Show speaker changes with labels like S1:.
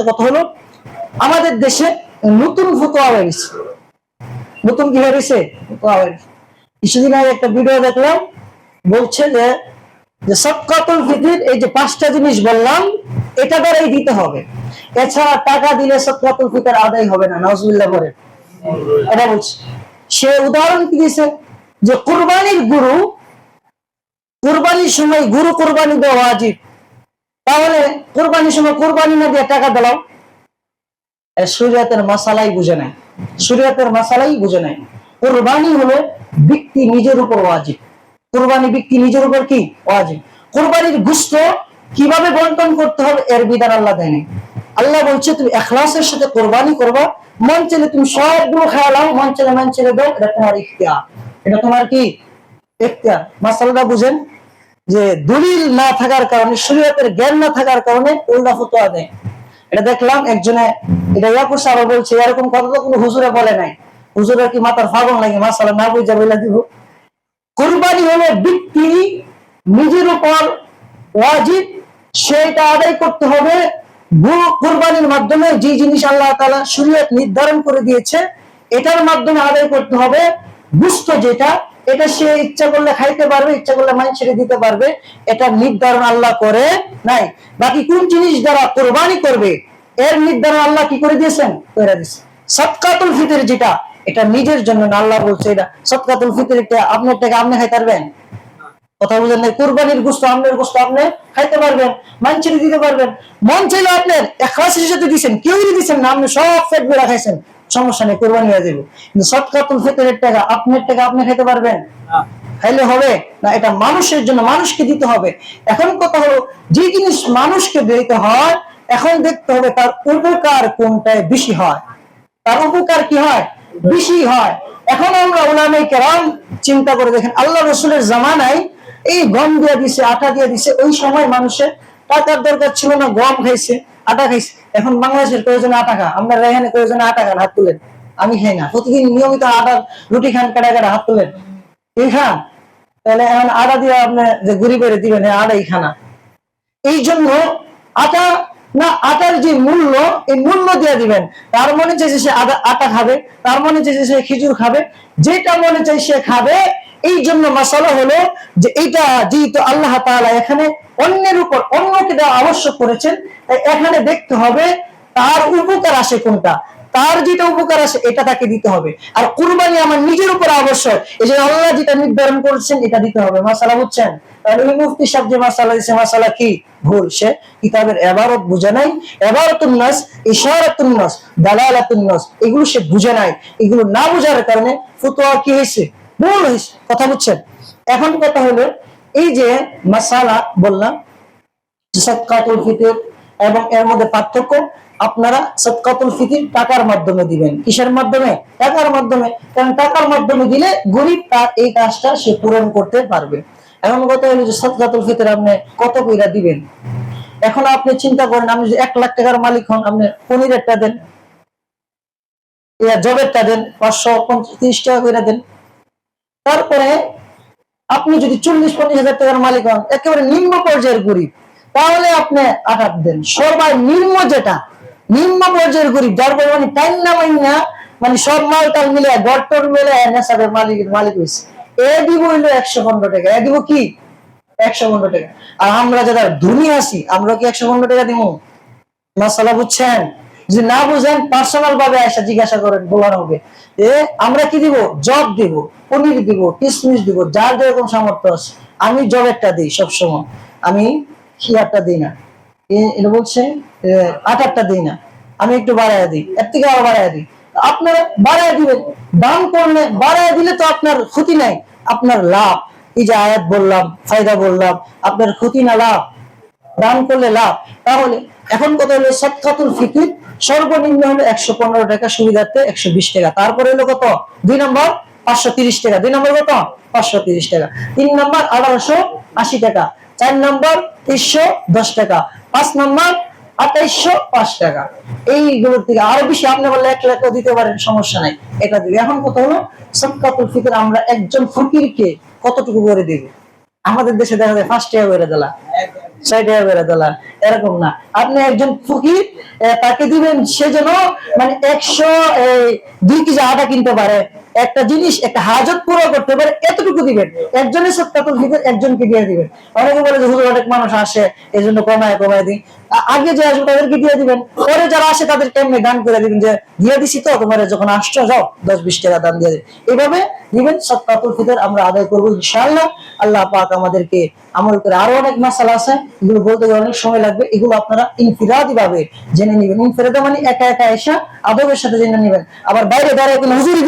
S1: একটা কথা হলো, আমাদের দেশে নতুন ফতোয়া হয়েছে নতুন কি হয়েছে ফতোয়া কিছুদিন আগে একটা ভিডিও দেখলাম, বলছে যে যে সবকাতুল ফিতির এই যে পাঁচটা জিনিস বললাম, এটা দ্বারাই দিতে হবে। এছাড়া টাকা দিলে সবকাতুল ফিতর আদায় হবে না করে এটা বলছে। সে উদাহরণ কি দিয়েছে? যে কুরবানির গুরু, কুরবানির সময় গুরু কুরবানি দেওয়া তাহলে কুরবানির সময় কুরবানি না দিয়ে টাকা দিলাও এ শরীয়তের মশালাই বুঝে নাই শরীয়তের মশালাই বুঝে নাই কুরবানি হলো ব্যক্তি নিজের উপর ওয়াজিব। কুরবানি ব্যক্তি নিজের উপর কি? ওয়াজিব। কুরবানির গুস্ত কীভাবে বন্টন করতে হবে এর বিধান আল্লাহ দেয় নাই। আল্লাহ বলছে, তুমি এখলাসের সাথে কোরবানি করবা। মন চাইলে তুমি সবগুলো খেয়ালাও মন চাইলে মন চাইলে দাও। এটা তোমার ইখতিয়ার। এটা তোমার কি? ইখতিয়ার। মাসালাটা বুঝেন। যে দলিল না থাকার কারণে, শরীয়তের জ্ঞান না থাকার কারণে উল্টা ফতোয়া দেয়। এটা দেখলাম একজনে, এটা ইয়া করছে আবার বলছে, এরকম কথা তো কোনো হুজুরে বলে নাই। হুজুরের কি মাথার ফাগন লাগে মাসালা না বুঝা বলে দিব। কুরবানি হলো ব্যক্তি নিজের উপর ওয়াজিব, সেটা আদায় করতে হবে। কুরবানির মাধ্যমে যে জিনিস আল্লাহ তালা শরীয়ত নির্ধারণ করে দিয়েছে, এটার মাধ্যমে আদায় করতে হবে। বুঝতো যেটা এটা সে ইচ্ছা করলে খাইতে পারবে, ইচ্ছা করলে মানুষের দিতে পারবে। এটা নির্ধারণ আল্লাহ করে নাই। বাকি কোন জিনিস দ্বারা কোরবানি করবে, এর নির্ধারণ আল্লাহ কি করে দিয়েছেন? করে দিয়েছে। সৎকাতুল ফিতর যেটা, এটা নিজের জন্য না, আল্লাহ বলছে এটা। সৎকাতুল ফিতর এটা আপনার টাকা আপনি খাইতে পারবেন? কথা বুঝেন নাই? কুরবানির গোস্ত আপনার গোস্ত আপনি খাইতে পারবেন মানছেন দিতে পারবেন। মন চাইলে আপনার এখলাসের সাথে দিচ্ছেন কেউ দিচ্ছেন না, আপনি সব ফেট বেড়া খাইছেন। সমস্যা নেই কোরবানি হয়ে যাবে। কিন্তু সৎকাতুল ফিতরের টাকা আপনার টাকা আপনি খাইতে পারবেন? খাইলে হবে? না এটা মানুষের জন্য মানুষকে দিতে হবে। এখন কথা হলো যে জিনিস মানুষকে দিতে হয় এখন দেখতে হবে তার উপকার কোনটায় বেশি হয়। তার উপকার কি হয়? বেশি হয়। এখন আমরা ওলামাই কেরাম চিন্তা করে দেখেন আল্লাহ রসুলের জামানায় এই গম দিয়ে দিছে আটা দিয়ে দিছে ওই সময় মানুষের টাকার দরকার ছিল না গম খাইছে আটা খাইছে। এখন বাংলাদেশের প্রয়োজনে আটা খা আমরা রেহানে প্রয়োজনে আটা খান হাত তুলেন। আমি খাই না, প্রতিদিন নিয়মিত আটার রুটি খান, কাটা কাটা হাত তুলেন। এই খান, তাহলে এখন আটা দিয়ে আপনি যে গরিবের দিবেন আটাই খানা। এই জন্য আটা না, আটার যে মূল্য, এই মূল্য দিয়ে দিবেন। তার মনে চাইছে সে আটা- খাবে, তার মনে চাইছে সে খেজুর খাবে, যেটা মনে চাই সে খাবে এই জন্য মশালা হলো যে এইটা যেহেতু আল্লাহ তাআলা এখানে অন্যের উপর অন্যকে দেওয়া আবশ্যক করেছেন, তাই এখানে দেখতে হবে তার উপকার আসে কোনটা। তার যেটা উপকার আছে এটা তাকে দিতে হবে। আর কুরবানি আমার নিজের উপর আবশ্যক, এই যে আল্লাহ যেটা নির্ধারণ করেছেন এটা দিতে হবে। মাসালা বুঝছেন? তাহলে ওই মুফতি সাহেব যে মাসালা দিচ্ছে মাসালা কি? ভুল সে। কিতাবের এবারত বুঝে নাই। এবারতুন নাস, ইশারাতুন নাস, দালালাতুন নাস, এগুলো সে বুঝে নাই। এগুলো না বুঝার কারণে ফতোয়া কি হয়েছে? হয়েছে, কথা বুঝছেন? এখন কথা হলো, এই যে মাসালা বললাম সৎকাতুল ফিতর এবং এর মধ্যে পার্থক্য, আপনারা সৎকাতুল ফিতর টাকার মাধ্যমে দিবেন। কিসের মাধ্যমে? টাকার মাধ্যমে। কারণ টাকার মাধ্যমে দিলে গরিব তার এই কাজটা সে পূরণ করতে পারবে। এখন কথা হলো যে সৎকাতুল ফিতর আপনি কত কইরা দিবেন? এখন আপনি চিন্তা করেন, আপনি যদি এক লাখ টাকার মালিক হন, আপনি পনিরেরটা দেন জবেরটা দেন, পাঁচশো পঁয়ত্রিশ টাকা করে দেন তারপরে আপনি যদি চল্লিশ, পঞ্চাশ হাজার টাকার মালিক হন, একেবারে নিম্ন পর্যায়ের গরিব, তাহলে আপনি আঘাত দেন। সবাই নিম্ন যেটা, নিম্ন পর্যায়ের গরিব, যার মানে টাইম না মাইনা মানে সব মাল টাল মিলে গড়টর মিলে নেশাদের মালিক মালিক হয়েছে এ দিব হইল একশো পনেরো টাকা। এ দিব কি? একশো পনেরো টাকা। আর আমরা যারা ধনী আছি, আমরা কি একশো পনেরো টাকা দিব মাসালা বুঝছেন? যদি না বুঝেন পার্সোনাল ভাবে এসে জিজ্ঞাসা করেন, বলার হবে। এ, আমরা কি দিব? জব দিব, পনির দিব, কিসমিস দিব, যার যেরকম সামর্থ্য আছে। আমি জবেরটা দিই সবসময়। আমি খিয়ারটা দিই না। এটা বলছে আটারটা দিই না। আমি একটু বাড়ায় দিই, এর থেকে আরও বাড়ায় দিই। আপনারা বাড়ায় দিবেন। দাম করলে, বাড়ায় দিলে তো আপনার ক্ষতি নাই, আপনার লাভ। এই যে আয়াত বললাম, ফায়দা বললাম, আপনার ক্ষতি না, লাভ। দান করলে লাভ। তাহলে এখন কত হলো সৎকাতুল ফিকির সর্বনিম্ন হলো একশো পনেরো টাকা সুবিধার্থে একশো বিশ টাকা। তারপরে হলো কত? দুই নম্বর, পাঁচশো তিরিশ টাকা। দুই নম্বর কত? পাঁচশো তিরিশ টাকা। তিন নম্বর, আঠারোশো আশি টাকা। চার নম্বর, তিনশো দশ টাকা। পাঁচ নম্বর, আঠাইশো পাঁচ টাকা। এইগুলোর থেকে আরও বেশি আপনি বললে এক লাখ দিতে পারেন, সমস্যা নাই। এটা দিবে। এখন কত হলো সৎকাতুল ফিকির আমরা একজন ফকিরকে কতটুকু করে দেব? আমাদের দেশে দেখা যায় ফার্স্ট টাকা করে দিলা। ছয় টাকা করে এরকম না। আপনি একজন ফকির তাকে দিবেন সে যেন মানে একশো দুই কেজি আটা কিনতে পারে। একটা জিনিস, একটা হাজত পুরো করতে পারে, এতটুকু দিবেন। একজনের সত্যাতুল ফিতর একজনকে দিয়ে দিবেন। অনেকে বলে যে হুজুর, অনেক মানুষ আসে এই জন্য কমায় কমায় দিই। আগে যে আসবে তাদেরকে দিয়ে দিবেন। পরে যারা আসে তাদের কেমনে দান করে দিবেন যে, দিয়ে দিছি তো, তোমার যখন আসছো, যাও দশ বিশ টাকা দান দিয়ে দিন এইভাবে দিবেন সত্যাতুল ফিতর আমরা আদায় করব ইনশাআল্লাহ। আল্লাহ পাক আমাদেরকে আমল করে আরও অনেক মাসালা আছে, এগুলো বলতে গেলে অনেক সময় লাগবে। এগুলো আপনারা ইনফিরাদি ভাবে জেনে নেবেন। ইনফিরাদা মানে একা একা এসা আদবের সাথে জেনে নেবেন। আবার বাইরে দাঁড়িয়ে কোনো হুজুরি